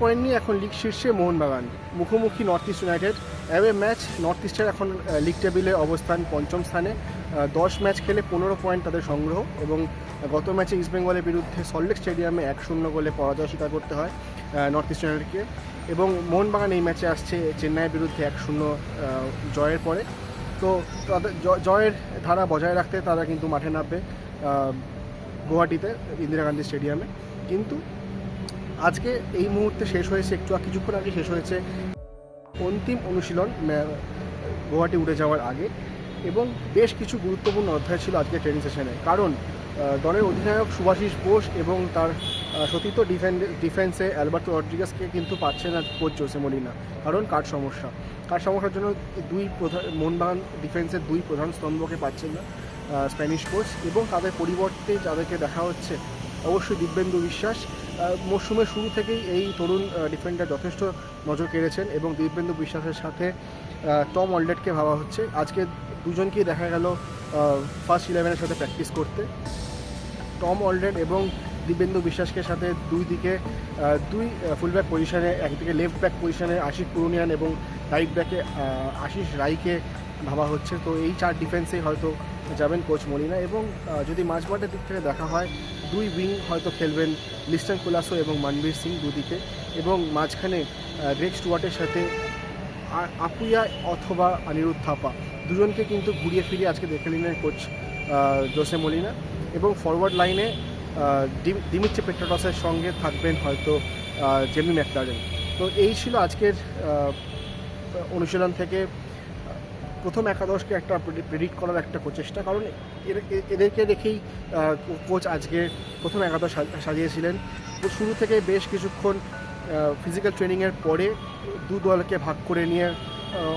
Point নিয়ে এখন league শীর্ষে মোহনবাগান। মুখোমুখি North East United away match North ইস্টের এখন লিগ টেবিলে অবস্থান পঞ্চম স্থানে। দশ ম্যাচ খেলে পনেরো পয়েন্ট তাদের সংগ্রহ এবং গত ম্যাচে ইস্টবেঙ্গলের বিরুদ্ধে সল্টলেক স্টেডিয়ামে এক শূন্য গোলে পরাজয় স্বীকার করতে হয় নর্থ ইস্ট ইউনাইটেডকে এবং মোহনবাগান এই ম্যাচে আসছে চেন্নাইয়ের বিরুদ্ধে এক শূন্য জয়ের পরে। তো তাদের জয়ের ধারা বজায় রাখতে তারা কিন্তু মাঠে নামবে গুয়াহাটিতে, ইন্দিরা গান্ধী স্টেডিয়ামে। কিন্তু আজকে এই মুহূর্তে শেষ হয়েছে, একটু আগে- কিছুক্ষণ আগে শেষ হয়েছে অন্তিম অনুশীলন গুয়াহাটি উঠে যাওয়ার আগে। এবং বেশ কিছু গুরুত্বপূর্ণ অধ্যায় ছিল আজকে ট্রেনিং সেশনে কারণ দলের অধিনায়ক সুভাষিস বোস এবং তার সতীর্থ ডিফেন্ড ডিফেন্সে অ্যালবার্টো রড্রিগাসকে কিন্তু পাচ্ছে না কোচ জোসে মলিনা। কারণ কার সমস্যা? কার সমস্যার জন্য দুই প্রধান মোহনবাগান ডিফেন্সের দুই প্রধান স্তম্ভকে পাচ্ছেন না স্প্যানিশ কোচ। এবং তাদের পরিবর্তে যাদেরকে দেখা হচ্ছে, অবশ্যই দিব্যেন্দু বিশ্বাস। মরশুমের শুরু থেকেই এই তরুণ ডিফেন্ডার যথেষ্ট নজর কেড়েছেন এবং দিব্যেন্দু বিশ্বাসের সাথে টম অলডেটকে ভাবা হচ্ছে। আজকে দুজনকেই দেখা গেল ফার্স্ট ইলেভেনের সাথে প্র্যাকটিস করতে। টম অলডেট এবং দিব্যেন্দু বিশ্বাসকে সাথে দুই দিকে দুই ফুলব্যাক পজিশনে একদিকে লেফট ব্যাক পজিশনে আশিস পুরুনিয়ান এবং রাইট ব্যাকে আশিস রাইকে ভাবা হচ্ছে। তো এই চার ডিফেন্সেই হয়তো যাবেন কোচ মলিনা এবং যদি মাঝমাঠের দিক থেকে দেখা হয়, দুই উইং হয়তো খেলবেন লিস্টন কুলাসো এবং মানবীর সিং দুদিকে এবং মাঝখানে গ্রেক স্টুয়ার্টের সাথে আ- আপুইয়া অথবা অনিরুদ্ধ থাপা। দুজনকে কিন্তু ঘুরিয়ে ফিরিয়ে আজকে দেখে নিলেন কোচ জোসে মলিনা এবং ফরওয়ার্ড লাইনে দিমিত্রি পেট্রাটসের সঙ্গে থাকবেন হয়তো জেমি ম্যাকলারেন। তো এই ছিল আজকের অনুশীলন থেকে প্রথম একাদশকে একটা প্রেডিক্ট করার একটা প্রচেষ্টা। কারণ এদেরকে দেখেই কোচ আজকে প্রথম একাদশ সাজিয়েছিলেন। শুরু থেকে বেশ কিছুক্ষণ ফিজিক্যাল ট্রেনিংয়ের পরে দু দলকে ভাগ করে নিয়ে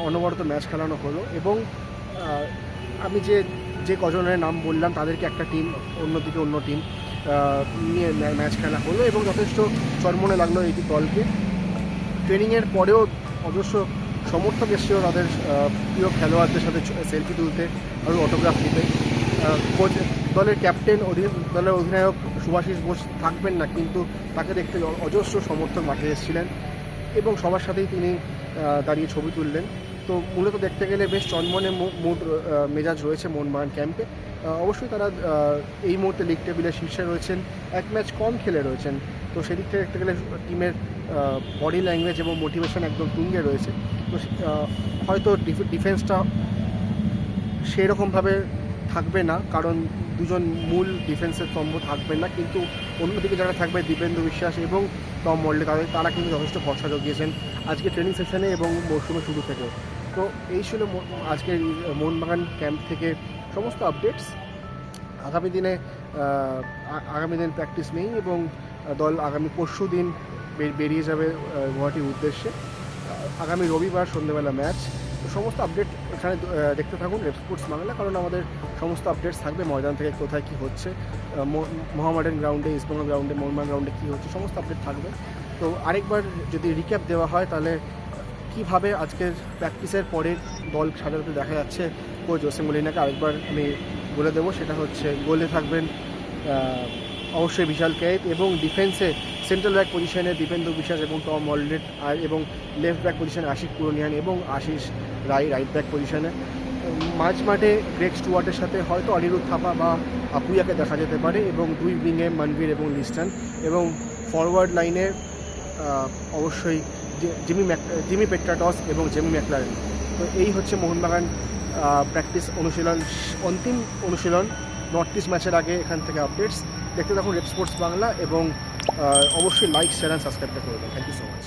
অনবরত ম্যাচ খেলানো হলো এবং আমি যে যে কজনের নাম বললাম তাদেরকে একটা টিম অন্যদিকে অন্য টিম নিয়ে ম্যা- ম্যাচ খেলা হলো এবং যথেষ্ট চরমনে লাগল এই দলকে। ট্রেনিংয়ের পরেও অজস্র সমর্থক এসেছিল তাদের প্রিয় খেলোয়াড়দের সাথে সেলফি তুলতে আর অটোগ্রাফ নিতে কোচ, দলের ক্যাপ্টেন দলের অধিনায়ক সুভাষিস বোস থাকবেন না, কিন্তু তাকে দেখতে অজস্র সমর্থক মাঠে এসেছিলেন এবং সবার সাথেই তিনি দাঁড়িয়ে ছবি তুললেন। তো মূলত দেখতে গেলে বেশ চনমনে মুড মেজাজ রয়েছে মোহনবাগান ক্যাম্পে অবশ্যই তারা এই মুহূর্তে লিগ টেবিলের শীর্ষে রয়েছেন, এক ম্যাচ কম খেলে রয়েছেন। তো সেদিক থেকে দেখতে গেলে টিমের বডি ল্যাঙ্গুয়েজ এবং মোটিভেশন একদম তুঙ্গে রয়েছে। তো হয়তো ডিফেন্সটা সেই রকমভাবে থাকবে না, কারণ দুজন মূল ডিফেন্সের স্তম্ভ থাকবেন না, কিন্তু অন্যদিকে যারা থাকবে দীপেন্দু বিশ্বাস এবং টম মল্লে তাদের, তারা কিন্তু যথেষ্ট ভরসা জগিয়েছেন আজকে ট্রেনিং সেশনে এবং মরশুমের শুরু থেকে তো এই ছিল আজকের মোহনবাগান ক্যাম্প থেকে সমস্ত আপডেটস আগামী দিনে আগামী দিন প্র্যাকটিস নেই এবং দল আগামী পরশু দিন বেরিয়ে যাবে গুয়াহাটির উদ্দেশ্যে। আগামী রবিবার সন্ধ্যেবেলা ম্যাচ। তো সমস্ত আপডেট এখানে দেখতে থাকুন রেপ স্পোর্টস বাংলা, কারণ আমাদের সমস্ত আপডেটস থাকবে, ময়দান থেকে কোথায় কী হচ্ছে মোহামেডান গ্রাউন্ডে ইস্টবেঙ্গল গ্রাউন্ডে মোহনবাগান গ্রাউন্ডে কী হচ্ছে, সমস্ত আপডেট থাকবে। তো আরেকবার যদি রিক্যাপ দেওয়া হয়, তাহলে কীভাবে আজকের প্র্যাকটিসের পরে দল সাজাতে দেখা যাচ্ছে, কোচ জোসে মলিনাকে আরেকবার আমি বলে দেবো, সেটা হচ্ছে গোলে থাকবেন অবশ্যই বিশাল কেত এবং ডিফেন্সে সেন্ট্রাল ব্যাক পজিশনে দীপেন্দু বিশ্বাস এবং টম অলরেড এবং লেফট ব্যাক পজিশনে আশিক পুরনিয়ান এবং আশিস রায় রাইট ব্যাক পজিশনে। মাঝ মাঠে গ্রেক স্টুয়ার্টের সাথে হয়তো অনিরুদ্ধ থাপা বা আপুইয়াকে দেখা যেতে পারে এবং দুই উইংয়ে মনবীর এবং লিস্টন। এবং ফরওয়ার্ড লাইনে অবশ্যই জিমি ম্যাক, জিমি পেট্রাটস এবং জেমি ম্যাকলারেন। তো এই হচ্ছে মোহনবাগান প্র্যাকটিস অনুশীলন, অন্তিম অনুশীলন নর্থ ইস্ট ম্যাচের আগে এখান থেকে আপডেটস দেখতে থাকুন রেপ স্পোর্টস বাংলা এবং অবশ্যই লাইক শেয়ার অ্যান্ড সাবস্ক্রাইবটা করবেন থ্যাংক ইউ সো মাচ